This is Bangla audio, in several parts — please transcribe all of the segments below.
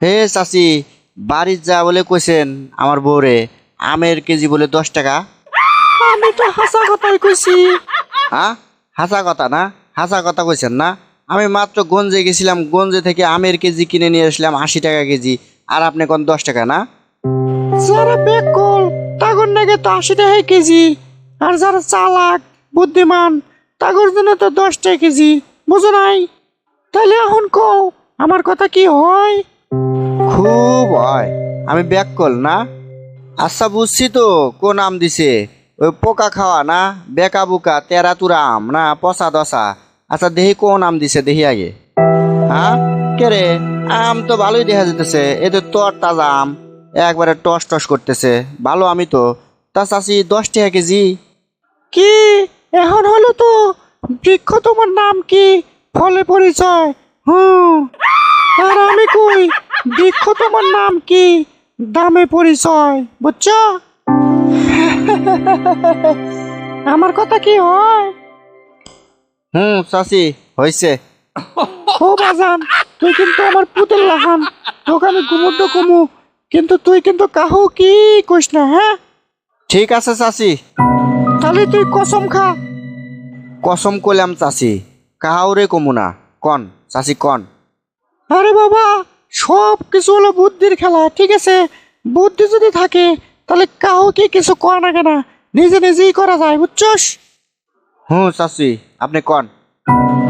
হে চাচি বাড়ির যা বলে কইছেন আমার বউরে আমের কেজি বলে দশ টাকা। আমি তো হাসা কথাই কইছি। হ্যাঁ হাসা কথা না? হাসা কথা কইছেন না? আমি মাত্র গঞ্জে গেছিলাম গঞ্জে থেকে আমের কেজি কিনে নিয়ে আসলাম আশি টাকা কেজি আর আপনি কোন দশ টাকা না? যারা বেকল তাগর নাকি তো আশি টাকা কেজি আর যারা চালাক বুদ্ধিমান তাগর জন্য তো দশ টাকা কেজি বুঝো নাই? তাহলে এখন কও আমার কথা কি হয়? খুব হয়। আমি ব্যাক কল, না? আচ্ছা বুঝছি তো, কোন আম দিছে? ওই পোকা খাওয়া, না? বেকা বুকা, তেরা তুরা আম, না? পচা দশা আচ্ছা দেহি কোন আম দিছে দেহি আগে। হ্যাঁ? কে রে? আম তো ভালোই দেখা যেতেছে এ তো তোর তাজা আম। একবারে টস টস করতেছে। ভালো আমি তো। তা চাষি দশ টাকা কেজি? কি? এখন হলো তো? বৃক্ষ তোমার নাম কি? ফলে পরিচয়? হুম। আর আমি কই? বৃক্ষ তোমার নাম কি? দামে পরিচয় বুঝছ? আমার কথা কি হয়? হুম চাষি হয়েছে ও বাজান তুই কিন্তু আমার পুতের লাহান। তোকে আমি কুমুটো কুমু কিন্তু তুই কিন্তু কাহু কি কইস না হ্যাঁ? ঠিক আছে চাষি তাহলে তুই কসম খা। কসম করলাম চাষি কাহাউরে কমু না কন চাষি কন। আরে বাবা সব কিছু হলো বুদ্ধির খেলা ঠিক আছে? বুদ্ধি যদি থাকে তাহলে কাউকে কিছু করা না। কেনা নিজে নিজেই করা যায় বুঝছস? হুম চাষি আপনি কন?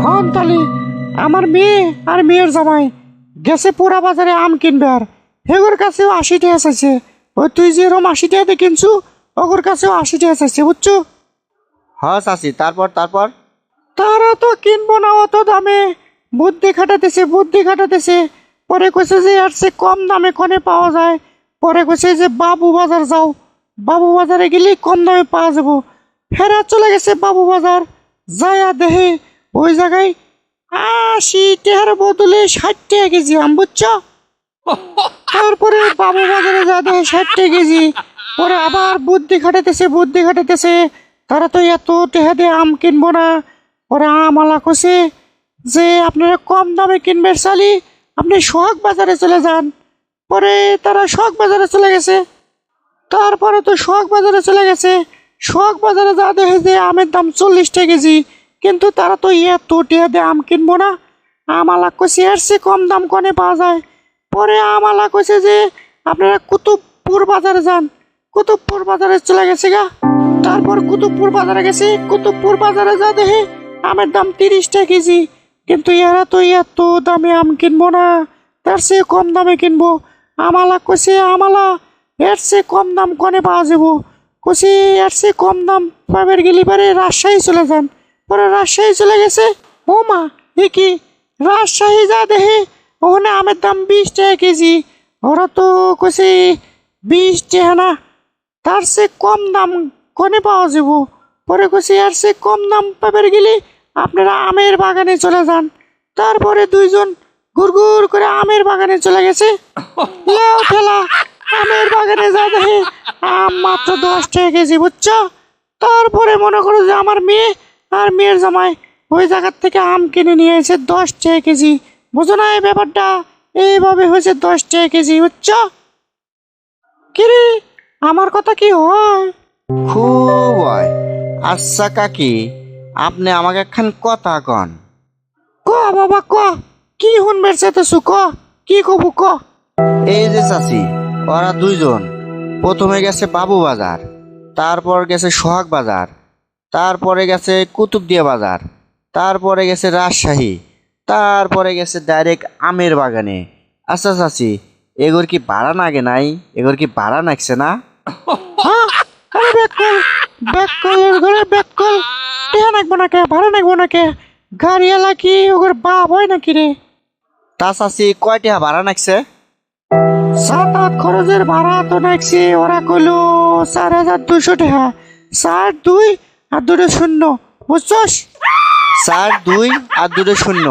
হন তাহলে আমার মেয়ে আর মেয়ের জামাই গেছে পুরা বাজারে আম কিনবে আর। হেগোর কাছেও আশি টাকা চাইছে। ওই তুই যে এরম আশি টাকাতে কিনছু ওগোর কাছেও আশি টাকা চাইছে বুঝছ? হ্যাঁ চাষি তারপর তারপর? তারা তো কিনবো না অত দামে। বুদ্ধি খাটাতেছে বুদ্ধি খাটাতেছে। পরে কইছে যে আর সে কম দামে কোনে পাওয়া যায়। পরে কইছে যে বাবু বাজার যাও। বাবু বাজারে গেলেই কম দামে পাওয়া যাব। ফেরা চলে গেছে বাবু বাজার। যায়া দেহে ওই জায়গায় আশি টাকার বদলে ষাট টাকা কেজি আম, বুঝছ? তারপরে বাবু বাজারে যা দেখে ষাট টাকা কেজি। পরে আবার বুদ্ধি খাটাতেছে বুদ্ধি খাটাতেছে তারা তো এত টেহা দিয়ে আম কিনবো না। পরে আমালা কষে যে, আপনারা কম দামে কিনবেন চালি আপনি সোহাগ বাজারে চলে যান। পরে তারা সোহাগ বাজারে চলে গেছে। তারপরে তো সোহাগ বাজারে চলে গেছে। সোহাগ বাজারে যা দেখে যে আমের দাম চল্লিশ টাকা কেজি। কিন্তু তারা তো এত টেহা দিয়ে আম কিনবো না। আমালা কষে চেয়ে কম দাম কনে পাওয়া যায়? পরে আমালা কইছে যে, আপনারা কুতুবপুর বাজারে যান। কুতুবপুর বাজারে চলে গেছে গা। তারপর কুতুবপুর বাজারে গেছে। কুতুবপুর বাজারে যা দেখে আমের দাম তিরিশ টাকা কেজি। কিন্তু এরা তো এত দামে আম কিনবো না। তার চেয়ে কম দামে কিনবো। আমালা কইছে, আমালা, এর চেয়ে কম দাম কনে পাওয়া যাব কইছে, এর চেয়ে কম দাম পাবের গেলি পারে রাজশাহী চলে যান। পরে রাজশাহী চলে গেছে। ও মা, এ কি? রাজশাহী যা দেখে, ওখানে আমের দাম বিশ টাকা কেজি। ওরা তো কইছে, বিশ টাকা না, তার সে কম দাম কনে পাওয়া যাব পরে কইছে আর সে কম দাম পাবার গেলে আপনারা আমের বাগানে চলে যান। তারপরে দুইজন গুড়গুড় করে আমের বাগানে চলে গেছে। লাও ঠেলা, আমের বাগানে যা দেখে আম মাত্র দশ টাকা কেজি, বুঝছ? তারপরে মনে করো যে আমার মেয়ে আর মেয়ের জামাই ওই জায়গার থেকে আম কিনে নিয়ে এসে দশ টাকা কেজি। বুঝো না এই ব্যাপারটা? এইভাবে হয়েছে দশ টাকা কেজি, বুঝছ? কিরে আমার কথা কি হয়? খুব হয়। আচ্ছা কাকি। আপনি আমাকে একখান কথা কন। ক বাবা ক। কি শুনবে চেতেছু ক। কি কব ক। এই যে চাচি ওরা দুইজন। প্রথমে গেছে বাবু বাজার তারপর গেছে সোহাগ বাজার তারপরে গেছে কুতুবদিয়া বাজার তারপরে গেছে রাজশাহী তারপরে গেছে ডাইরেক্ট আমের বাগানে। আচ্ছা চাচি এগুর কি ভাড়া নাগে নাই? এগুর কি ভাড়া নাগছে না? হ্যাঁ ব্যাককলের ঘরে ব্যাককল টেহা নাকবো না কে ভাড়া নাকবো না কে গাড়ি এলা কি? ওগর বাপ হয় নাকি রে? তা চাচি কয়টা ভাড়া নাগছে সাত আট খরচের ভাড়া তো নাকছে। ওরা কইলো চার হাজার দুশো টাকা চার দুই আর দুটো শূন্য। বুঝছস? চার দুই আর দুটো শূন্য।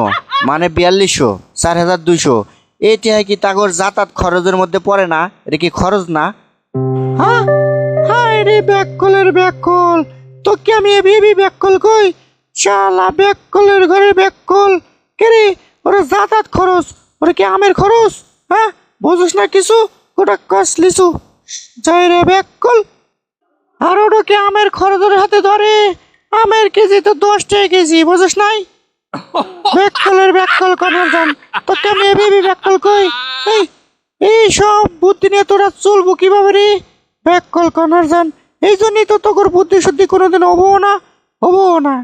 মানে বিয়াল্লিশশো চার হাজার দুইশো। এইটা কি তাগর যাতায়াত খরচের মধ্যে পড়ে না? এটা কি খরচ না? হ্যাঁ? হায় রে ব্যাককলের ব্যাককল, তোকে আমি এভাবে ব্যাককল কই? শালা ব্যাককলের ঘরে ব্যাককল। কে রে? ওরা যাতায়াত খরচ, ওরা কি আমের খরচ? হ্যাঁ? বুঝিস না কিছু? গোটা কস লিচু। যাই রে ব্যাককল। আর ওটাকে আমের খরচের হাতে ধরে? আমের কেজি তো দশ টাকা কেজি, বুঝিস নাই? ব্যাককলের ব্যাককল কনার যান তোকে আমি এভাবে ব্যাককল কই? এই এই সব বুদ্ধি নিয়ে তোরা চলবো কীভাবে রে? ব্যাককল কনার যান এই জন্যই তো তোর বুদ্ধি শুদ্ধি কোনোদিন হব না হব না।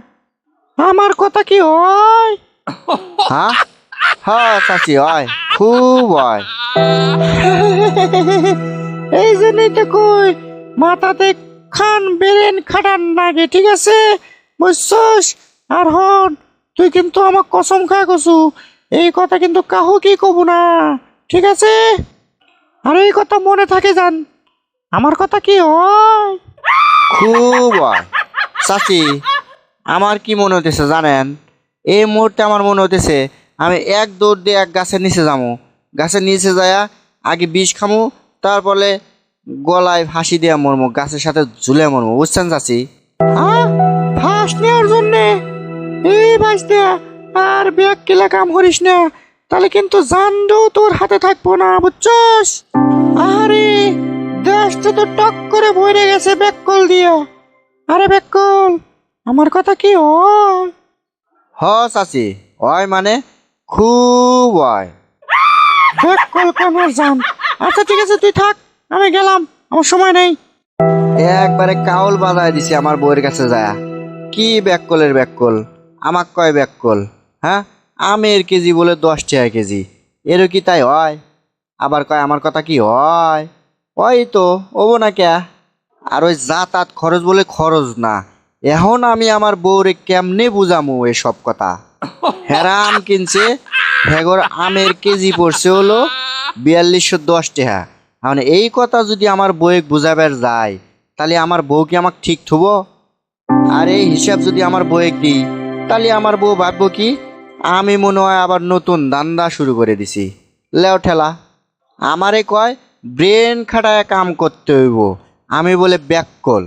আমার কথা কি হয়? হ্যাঁ হ্যাঁ চাচি হয়। খুব হয়। এই জন্যই তো কই মাথাতে খান বেরেন খাটান লাগে ঠিক আছে? বুঝছস? আর হন তুই কিন্তু আমার কসম খা কসু। এই কথা কিন্তু কাহু কি কব না ঠিক আছে? আর এই কথা মনে থাকে যান আমার কথা কি হয়? খুব চাচি, আমার কি মনে হতেছে জানেন? এই মুহূর্তে আমার মনে হতেছে আমি এক দৌড় দিয়ে এক গাছের নিচে যাব গাছের নিচে যায়া আগে বিষ খামু, তারপরে গলায় ফাঁসি দিয়ে মরমু, গাছের সাথে ঝুলে মরমু। বুঝছেন চাচি? ফাঁস নেওয়ার জন্যে? এই বাঁচতে আর ব্যাগ কিলা কাম করিস না। তাহলে কিন্তু জানডো তোর হাতে থাকব না, বুঝছস? আরে দেশটা তো টক করে ভরে গেছে ব্যাককল দিয়া। আরে ব্যাককল আমার কথা কি হয়? হ চাচি হয় মানে খুব হয়। ব্যাককল কামার জান? আচ্ছা ঠিক আছে তুই থাক আমি গেলাম আমার সময় নেই। একবারে কাউল বাজায় দিছি আমার বউয়ের কাছে যায়। কি ব্যাককলের ব্যাককল আমাক কয় ব্যাককল হ্যাঁ? আমের কেজি বলে দশ টাকা কেজি। এরও কি তাই হয়? আবার কয় আমার কথা কি হয়? ওই তো ওবো না ক্যা? আর ওই যাতায়াত খরচ বলে খরচ না। এখন আমি আমার বউরে কেমনে বুঝামু এসব কথা? হেরা কিনছে হেগর আমের কেজি পড়ছে হলো বিয়াল্লিশশো দশ টাকা। মানে এই কথা যদি আমার বউয়ে বুঝাবার যায়, তাহলে আমার বউ কি আমাকে ঠিক থুব? আর এই হিসাব যদি আমার বউয়ে দিই, তাহলে আমার বউ ভাবব কি, আমি মনে হয় আবার নতুন দান্দা শুরু করে দিছি। লেও ঠেলা। আমারে কয় ব্রেন খাটায় কাম করতে হইব। আমি বলে ব্যাককল।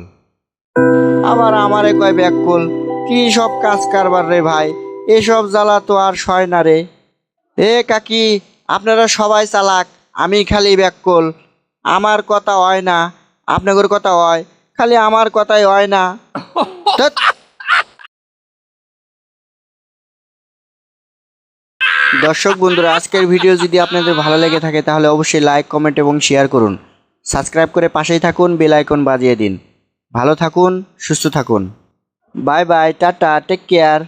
আবার আমারে কয় ব্যাককল কি সব কাজ কারবার রে ভাই? এসব জ্বালা তো আর সয় না রে। এ কাকি আপনারা সবাই চালাক আমি খালি ব্যাককল। আমার কথা হয় না আপনাদের কথা হয় খালি আমার কথাই হয় না। দর্শক বন্ধুরা, আজকের ভিডিও যদি আপনাদের ভালো লেগে থাকে, তাহলে অবশ্যই লাইক কমেন্ট এবং শেয়ার করুন। সাবস্ক্রাইব করে পাশেই থাকুন বেল আইকন বাজিয়ে দিন। ভালো থাকুন, সুস্থ থাকুন। Bye bye tata take care